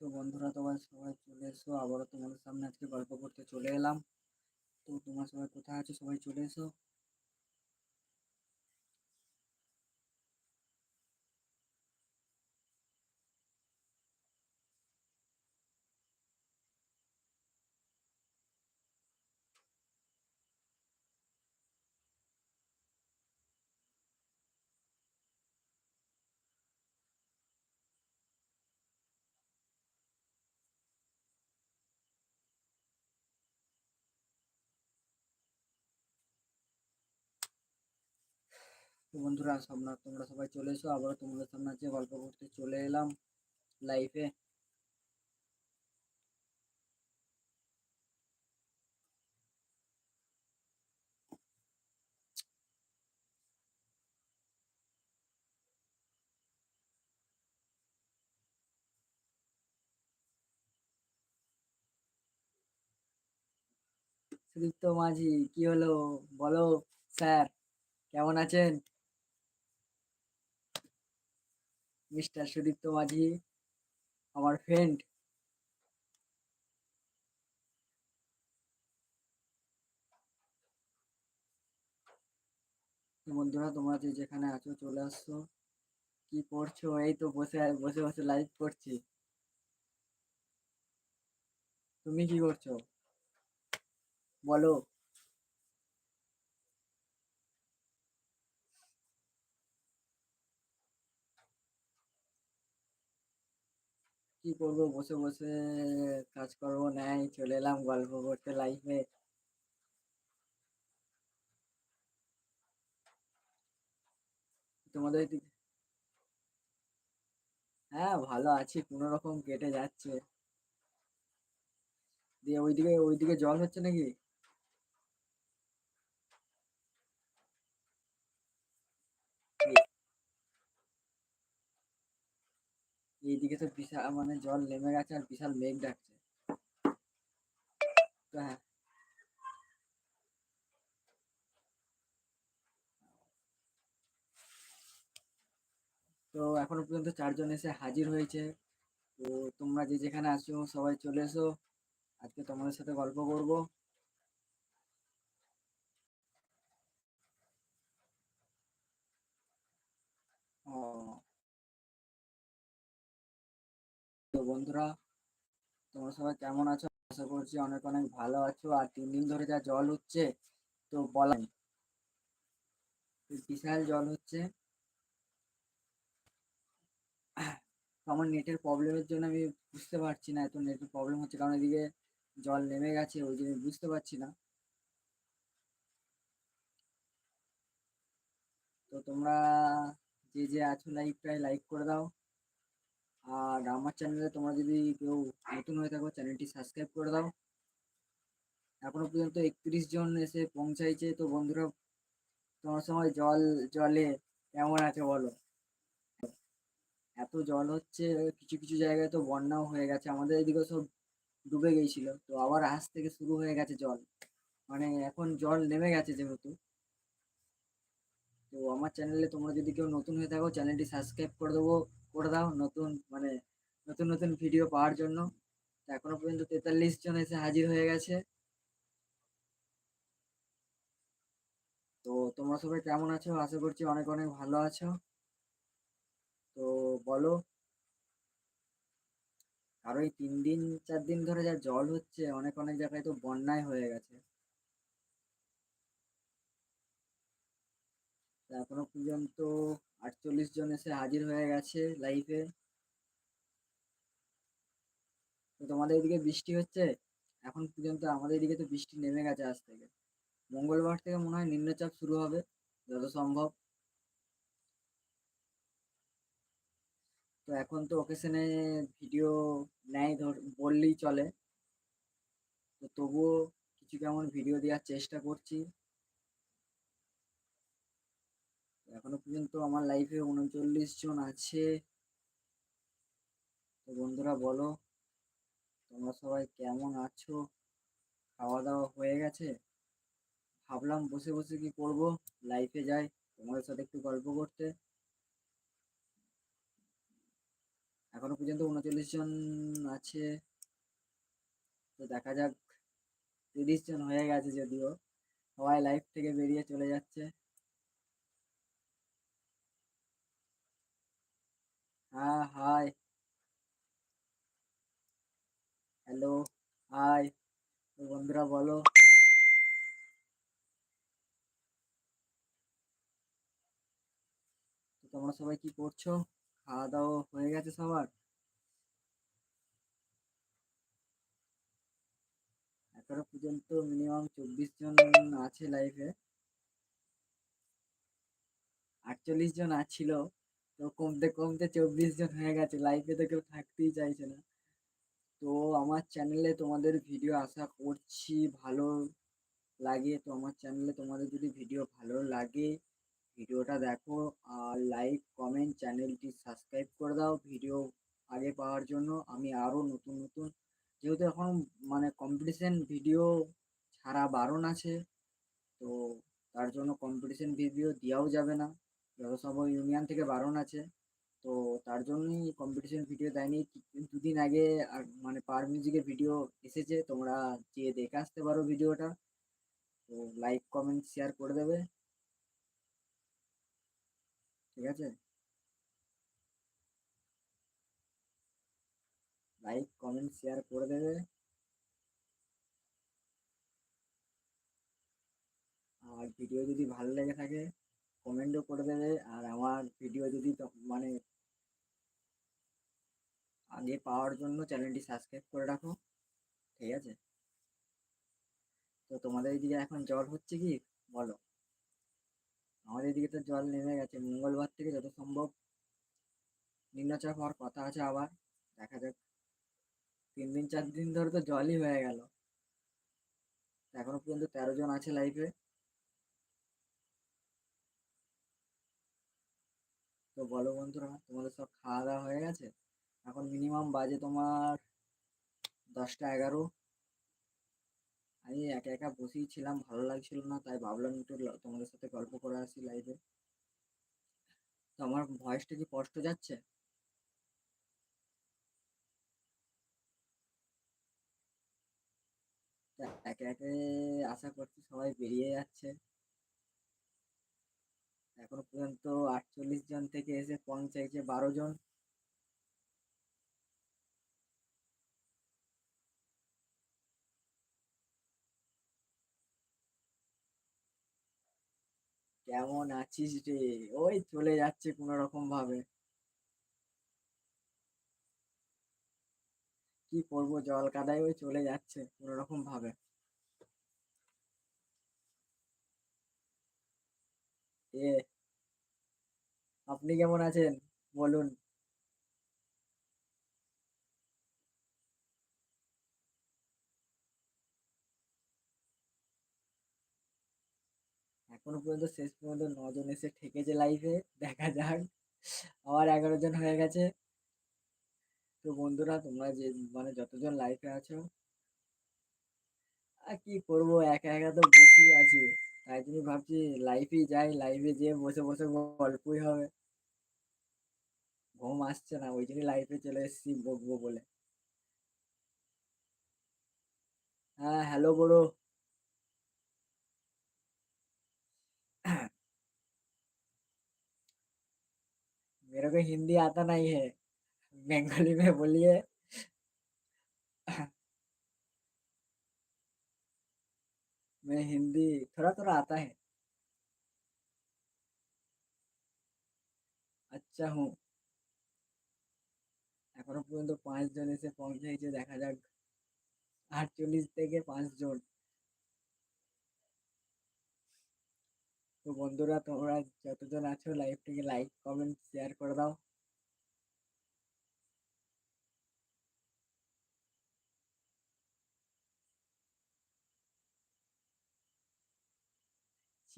তো বন্ধুরা, তোমার সবাই চলে এসো। আবারও তোমাদের সামনে আজকে গল্প করতে চলে এলাম। তো তোমার সবাই কোথায় আছো? সবাই চলে এসো। তো বন্ধুরা তোমরা তোমরা সবাই চলে এসো। আবারও তোমাদের সামনে আজকে গল্প করতে চলে এলাম লাইফে সুদীপ্ত মাঝি, কি হলো? বলো, স্যার, কেমন আছেন? মিস্টার সুদীপ্ত মাঝি আমার ফ্রেন্ড বন্ধুরা, তোমরা যে যেখানে আছো চলে আসছো। কি করছ এই তো বসে বসে বসে লাইভ করছি। তুমি কি করছ? বলো। কি করব? বসে বসে কাজ করব, নাই, চলে এলাম গল্প করতে লাইফে তোমাদের হ্যাঁ ভালো আছি, কোনো রকম কেটে যাচ্ছে। দিয়ে ওইদিকে ওইদিকে জল হচ্ছে নাকি? এইদিকে তো বিশাল মানে জল নেমে গেছে আর বিশাল মেঘ ডাকছে। হ্যাঁ। তো এখনও পর্যন্ত চারজন এসে হাজির হয়েছে। তো তোমরা যে যেখানে আছো সবাই চলে এসো। আজকে তোমাদের সাথে গল্প করব। ও। তো বন্ধুরা, তোমরা সবাই কেমন আছো? আশা করছি অনেক অনেক ভালো আছো। আর তিন দিন ধরে যা জল হচ্ছে, তো বলাই বিশাল জল হচ্ছে। আমার নেটের প্রবলেমের জন্য আমি বুঝতে পারছি না, এত নেটের প্রবলেম হচ্ছে। কারণ এদিকে জল নেমে গেছে, ওই জন্য বুঝতে পারছি না। তো তোমরা যে যে আছো লাইভটায় লাইক করে দাও। আর আমার চ্যানেলে তোমরা যদি কেউ নতুন হয়ে থাকো চ্যানেলটি সাবস্ক্রাইব করে দাও। এখনও পর্যন্ত একত্রিশ জন এসে পৌঁছাইছে। তো বন্ধুরা, তোমার সময় জল, জলে কেমন আছে বলো? এত জল হচ্ছে, কিছু কিছু জায়গায় তো বন্যাও হয়ে গেছে। আমাদের এদিকে সব ডুবে গিয়েছিল তো আবার আজ থেকে শুরু হয়ে গেছে জল। মানে এখন জল নেমে গেছে যেহেতু। তো আমার চ্যানেলে তোমরা যদি কেউ নতুন হয়ে থাকো চ্যানেলটি সাবস্ক্রাইব করে দেবো। করে দাও নতুন মানে নতুন নতুন ভিডিও পাওয়ার জন্য। এখনও পর্যন্ত তেতাল্লিশ জন এসে হাজির হয়ে গেছে। তো তোমরা সবাই কেমন আছো? আশা করছি অনেক অনেক ভালো আছো। তো বলো, আর ওই তিন দিন, চার দিন ধরে যা জল হচ্ছে, অনেক অনেক জায়গায় তো বন্যায় হয়ে গেছে। এখনও পর্যন্ত আটচল্লিশ জন এসে হাজির হয়ে গেছে লাইফে তো তোমাদের এদিকে বৃষ্টি হচ্ছে? এখন পর্যন্ত আমাদের এদিকে তো বৃষ্টি নেমে গেছে আজ থেকে। মঙ্গলবার থেকে মনে হয় নিম্নচাপ শুরু হবে যত সম্ভব তো এখন তো ওকেশনে ভিডিও নেয় ধর, বললেই চলে। তো তবুও কিছু কেমন ভিডিও দেওয়ার চেষ্টা করছি। এখনও পর্যন্ত আমার লাইফে উনচল্লিশ জন আছে। তো বন্ধুরা বলো, তোমরা সবাই কেমন আছো? খাওয়া দাওয়া হয়ে গেছে? ভাবলাম বসে বসে কি করব? লাইফে যাই, তোমাদের সাথে একটু গল্প করতে। এখনও পর্যন্ত উনচল্লিশ জন আছে। তো দেখা যাক, তিরিশ জন হয়ে গেছে যদিও। সবাই লাইফ থেকে বেরিয়ে চলে যাচ্ছে। হ্যাঁ হাই। Hello, high. বন্ধুরা, বলো। তোমরা সবাই কি করছ? খাওয়া দাওয়া হয়ে গেছে সবার? এখনও পর্যন্ত মিনিমাম চব্বিশ জন আছে লাইফে আটচল্লিশ জন আছিল। কমতে কমতে চব্বিশ জন হয়ে গেছে। লাইফে তো কেউ থাকতেই চাইছে না। তো আমার চ্যানেলে তোমাদের ভিডিও আশা করছি ভালো লাগে। তো আমার চ্যানেলে তোমাদের যদি ভিডিও ভালো লাগে ভিডিওটা দেখো আর লাইক কমেন্ট চ্যানেলটি সাবস্ক্রাইব করে দাও ভিডিও আগে পাওয়ার জন্য। আমি আরও নতুন নতুন যেহেতু এখন মানে কম্পিটিশন ভিডিও ছাড়া বারণ আছে, তো তার জন্য কম্পিটিশন ভিডিও দেওয়াও যাবে না। যথাসম্ভব ইউনিয়ন থেকে বারণ আছে। তো তার জন্যই কম্পিটিশন ভিডিও দেয়নি। দুদিন আগে আর মানে পার মিউজিকের ভিডিও এসেছে। তোমরা যেয়ে দেখে আসতে পারো ভিডিওটা তো লাইক কমেন্ট শেয়ার করে দেবে। ঠিক আছে? লাইক কমেন্ট শেয়ার করে দেবে। আর ভিডিও যদি ভালো লেগে থাকে কমেন্টও করে দেবে, আর আমার ভিডিও যদি মানে আগে পাওয়ার জন্য চ্যানেলটি সাবস্ক্রাইব করে রাখো, ঠিক আছে? তো তোমাদের এদিকে এখন জল হচ্ছে কি? বলো। আমাদের এদিকে তো জল নেমে গেছে, মঙ্গলবার থেকে যত সম্ভব নিম্নচাপ হওয়ার কথা আছে আবার, দেখা যাক। তিন দিন, চার দিন ধরে তো জলই হয়ে গেল। এখনও পর্যন্ত তেরো জন আছে লাইফে তো বলো বন্ধুরা, তোমাদের সব খাওয়া দাওয়া হয়ে গেছে? এখন মিনিমাম বাজে তোমার দশটা এগারো। আমি একা একা বসেই ছিলাম, ভালো লাগছিল না, তাই ভাবলাম একটু তোমাদের সাথে গল্প করে আসি লাইভে তো আমার ভয়েসটা কি কষ্ট যাচ্ছে? একে একে আশা করছি সবাই বেরিয়ে যাচ্ছে। এখনও পর্যন্ত আটচল্লিশ জন থেকে এসে পৌঁছেছে বারো জন। কেমন আছিস রে? ওই চলে যাচ্ছে কোনো রকম ভাবে। কি করব? জল কাদায় ওই চলে যাচ্ছে কোনো রকম ভাবে। আপনি কেমন আছেন? বলুন। এখনও পর্যন্ত শেষ পর্যন্ত নজন এসে ঠেকেছে লাইফে দেখা যাক। আবার এগারো জন হয়ে গেছে। তো বন্ধুরা, তোমরা যে মানে যতজন লাইফে আছো আর কি করব? একা একা তো বসেই আছি। তাই জন্য ভাবছি লাইফেই যাই লাইফে যেয়ে বসে বসে গল্পই হবে ঘুম আসছে না ওই জন্যই লাইফে চলে এসেছি বকবো বলে হ্যাঁ হ্যালো বড়ো मेरे को हिंदी आता नहीं है बंगाली में बोलिए मैं हिंदी थोड़ा थोड़ा आता है আচ্ছা হুঁ এখনো পর্যন্ত পাঁচজন এসে পৌঁছেছে দেখা যাক আটচল্লিশ থেকে পাঁচজন তো বন্ধুরা তোমরা যতজন আছো লাইভটিকে লাইক কমেন্ট শেয়ার করে দাও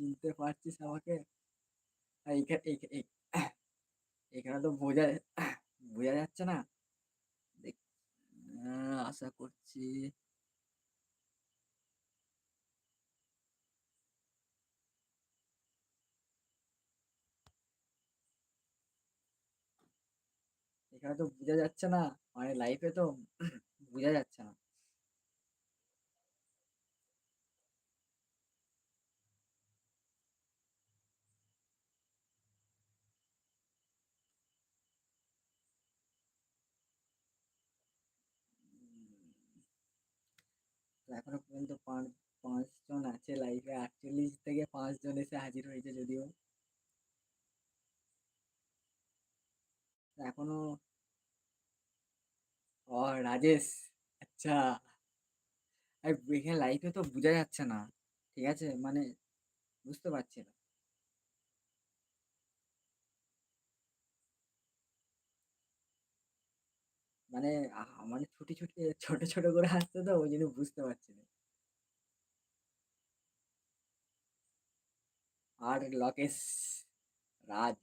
চিনতে পারছিস আমাকে? এখানে তো বোঝা বোঝা যাচ্ছে না। আশা করছি এখানে তো বোঝা যাচ্ছে না মানে লাইফে তো বোঝা যাচ্ছে না। এখনও পর্যন্ত পাঁচ, পাঁচজন আছে লাইফে আটচল্লিশ থেকে পাঁচজন এসে হাজির হয়েছে যদিও। এখনও ও, রাজেশ! আচ্ছা। এখানে লাইফে তো বোঝা যাচ্ছে না। ঠিক আছে? মানে বুঝতে পারছি না। মানে মানে ছুটি ছুটি, ছোট ছোট করে আসছে তো ওই জন্য বুঝতে পারছি না। আর লকেশ রাজ।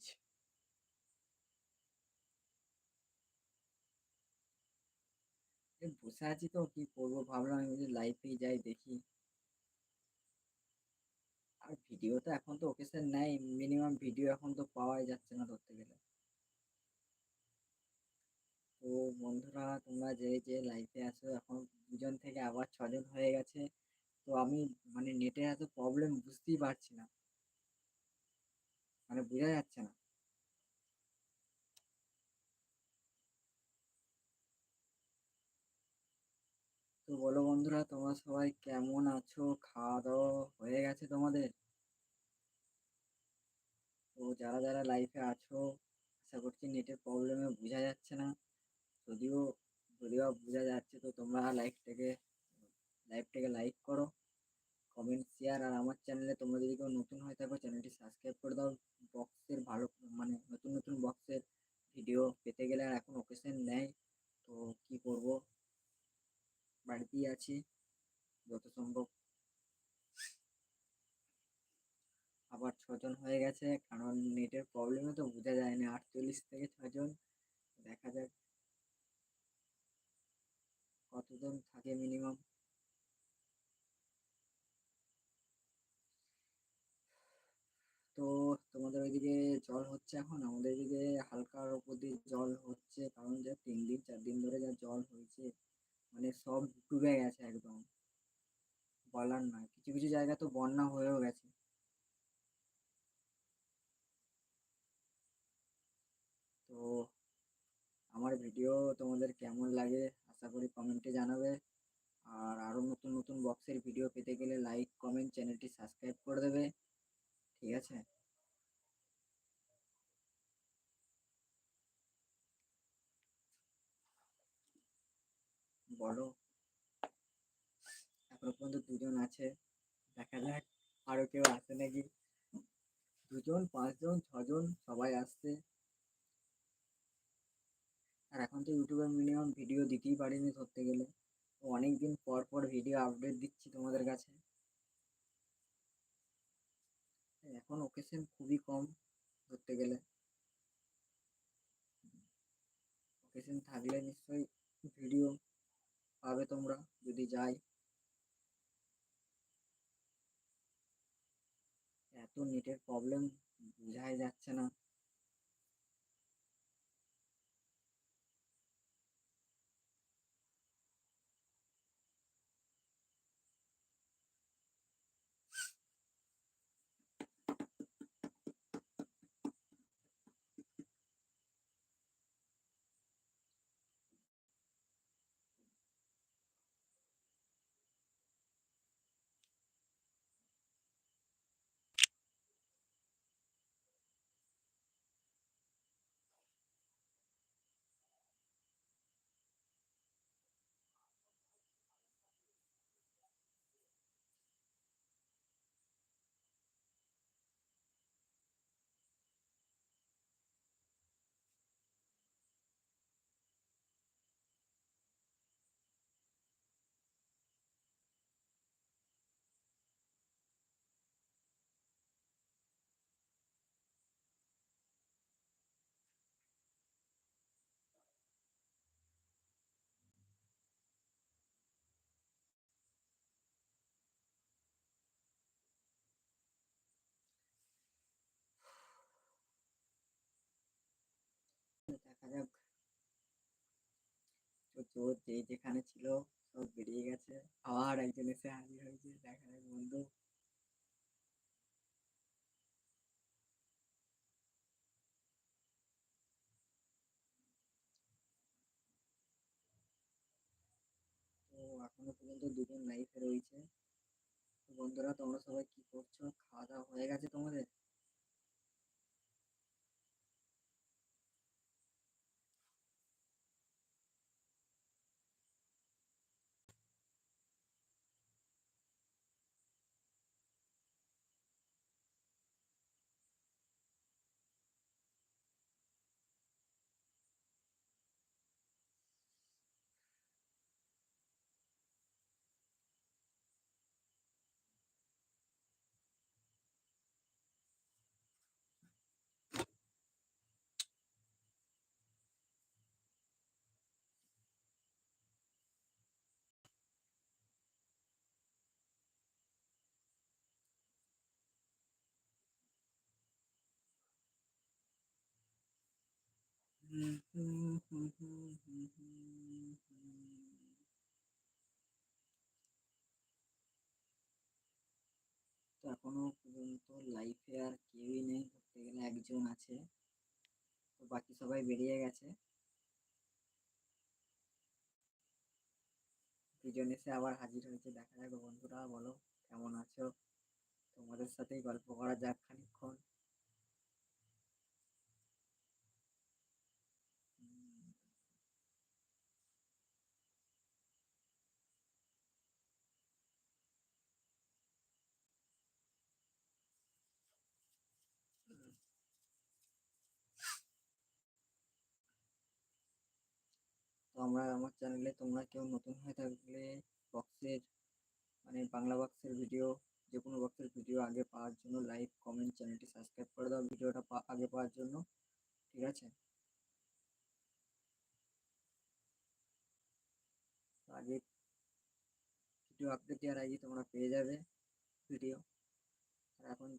বসে আছি তো, কি করব? ভাবলাম আমি লাইফেই যাই, দেখি। আর ভিডিও তো এখন তো ওকেশন নাই মিনিমাম ভিডিও এখন তো পাওয়াই যাচ্ছে না ধরতে গেলে। তো বন্ধুরা, তোমরা যে যে লাইফে আছো, এখন দুজন থেকে আবার ছজন হয়ে গেছে। তো আমি মানে নেটের এত প্রবলেম বুঝতেই পারছি না। মানে বোঝা যাচ্ছে না। তো বলো বন্ধুরা, তোমরা সবাই কেমন আছো? খাওয়া দাওয়া হয়ে গেছে তোমাদের? তো যারা যারা লাইফে আছো, আশা করছি নেটের প্রবলেমে বোঝা যাচ্ছে না। যদিও যদিও বোঝা যাচ্ছে তো তোমরা লাইভটাকে লাইভটাকে লাইক করো কমেন্ট শেয়ার আর আমার চ্যানেলে তোমরা যদি কেউ নতুন হয়ে থাকো চ্যানেলটি সাবস্ক্রাইব করে দাও। বক্সের ভালো মানে নতুন নতুন বক্সের ভিডিও পেতে গেলে আর এখন ওকেশন নেয় তো কি করব? বাড়িতেই আছি, যত সম্ভব। আবার ছজন হয়ে গেছে, কারণ নেটের প্রবলেমে তো বোঝা যায় না, আটচল্লিশ থেকে ছজন। দেখা যাক। কতজন থাকে মিনিমাম তো তোমাদের ওইদিকে জল হচ্ছে এখন, আমাদের এদিকে হালকার উপর দিয়ে জল হচ্ছে, কারণ যে তিন দিন, চার দিন ধরে যা জল হয়েছে মানে সব ডুবে গেছে একদম। বলার নয়, কিছু কিছু জায়গা তো বন্যা হয়েও গেছে। তো আমার ভিডিও তোমাদের কেমন লাগে? আশা করি কমেন্টে জানাবে। আর আরও নতুন নতুন বক্সের ভিডিও পেতে গেলে লাইক কমেন্ট চ্যানেলটি সাবস্ক্রাইব করে দেবে। ঠিক আছে? বলো। এখনও পর্যন্ত দুজন আছে। দেখা যাক, আরও কেউ আসে নাকি? দুজন, পাঁচজন, ছজন, সবাই আসছে। আর এখন তো ইউটিউবে মিনিমাম ভিডিও দিতেই পারিনি ধরতে গেলে। অনেক দিন পর পর ভিডিও আপডেট দিচ্ছি তোমাদের কাছে। এখন ওকেশন খুবই কম ধরতে গেলে। ওকেশন থাকলে নিশ্চয়ই ভিডিও পাবে তোমরা যদি যাই। এত নেটের প্রবলেম বোঝাই যাচ্ছে না। চোর যেই যেখানে ছিল সব বেরিয়ে গেছে। আবার একজন এসে হাজির হয়েছে দেখা যাক বন্ধু। এখনও পর্যন্ত দুজন লাইফে রয়েছে। বন্ধুরা, তোমরা সবাই কি করছ? খাওয়া দাওয়া হয়ে গেছে তোমাদের? এখনও পর্যন্ত লাইফে আর কেউই নেই ধরতে গেলে একজন আছে। তো বাকি সবাই বেরিয়ে গেছে। দুজন এসে আবার হাজির হয়েছে, দেখা যাক। বন্ধুরা, বলো, কেমন আছো? তোমাদের সাথেই গল্প করা যাক খানিক্ষণ তো আমরা আমার চ্যানেলে তোমরা কেউ নতুন হয়ে থাকলে বক্সের মানে বাংলা বক্সের ভিডিও যে কোনো বক্সের ভিডিও আগে পাওয়ার জন্য লাইক কমেন্ট চ্যানেলটি সাবস্ক্রাইব করে দাও ভিডিওটা আগে পাওয়ার জন্য, ঠিক আছে? আগে ভিডিও আপডেট দেওয়ার আগে তোমরা পেয়ে যাবে ভিডিও আর এখন